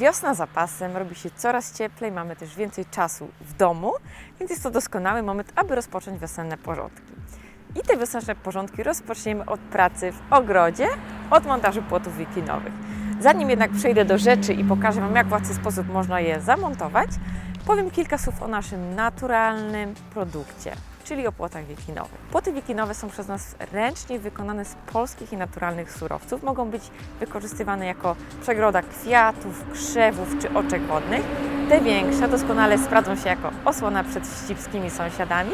Wiosna za pasem, robi się coraz cieplej, mamy też więcej czasu w domu, więc jest to doskonały moment, aby rozpocząć wiosenne porządki. I te wiosenne porządki rozpoczniemy od pracy w ogrodzie, od montażu płotów wikinowych. Zanim jednak przejdę do rzeczy i pokażę Wam, jak w łatwy sposób można je zamontować, powiem kilka słów o naszym naturalnym produkcie, czyli o płotach wikinowych. Płoty wikinowe są przez nas ręcznie wykonane z polskich i naturalnych surowców. Mogą być wykorzystywane jako przegroda kwiatów, krzewów czy oczek wodnych. Te większe doskonale sprawdzą się jako osłona przed wścibskimi sąsiadami,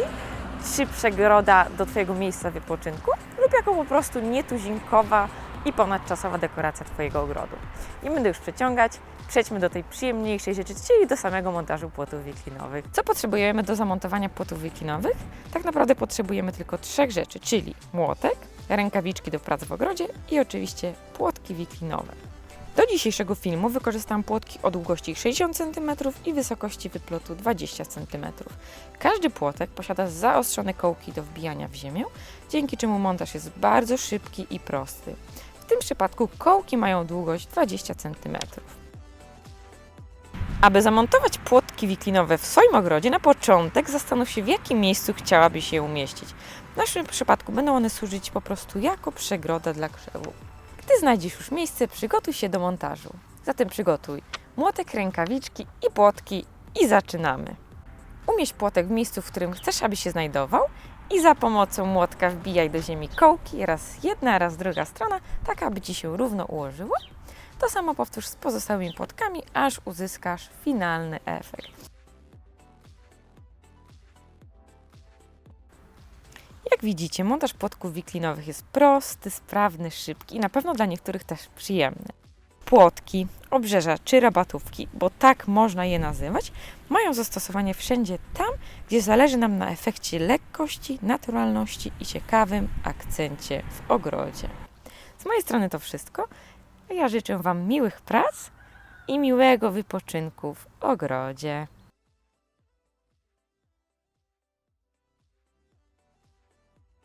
czy przegroda do Twojego miejsca wypoczynku lub jako po prostu nietuzinkowa i ponadczasowa dekoracja Twojego ogrodu. Nie będę już przeciągać, przejdźmy do tej przyjemniejszej rzeczy, czyli do samego montażu płotów wiklinowych. Co potrzebujemy do zamontowania płotów wiklinowych? Tak naprawdę potrzebujemy tylko trzech rzeczy, czyli młotek, rękawiczki do prac w ogrodzie i oczywiście płotki wiklinowe. Do dzisiejszego filmu wykorzystałam płotki o długości 60 cm i wysokości wyplotu 20 cm. Każdy płotek posiada zaostrzone kołki do wbijania w ziemię, dzięki czemu montaż jest bardzo szybki i prosty. W tym przypadku kołki mają długość 20 cm. Aby zamontować płotki wiklinowe w swoim ogrodzie, na początek zastanów się, w jakim miejscu chciałabyś je umieścić. W naszym przypadku będą one służyć po prostu jako przegroda dla krzewu. Gdy znajdziesz już miejsce, przygotuj się do montażu. Zatem przygotuj młotek, rękawiczki i płotki i zaczynamy. Umieść płotek w miejscu, w którym chcesz, aby się znajdował i za pomocą młotka wbijaj do ziemi kołki, raz jedna, raz druga strona, tak aby Ci się równo ułożyło. To samo powtórz z pozostałymi płotkami, aż uzyskasz finalny efekt. Jak widzicie, montaż płotków wiklinowych jest prosty, sprawny, szybki i na pewno dla niektórych też przyjemny. Płotki, obrzeża czy rabatówki, bo tak można je nazywać, mają zastosowanie wszędzie tam, gdzie zależy nam na efekcie lekkości, naturalności i ciekawym akcencie w ogrodzie. Z mojej strony to wszystko. Ja życzę Wam miłych prac i miłego wypoczynku w ogrodzie.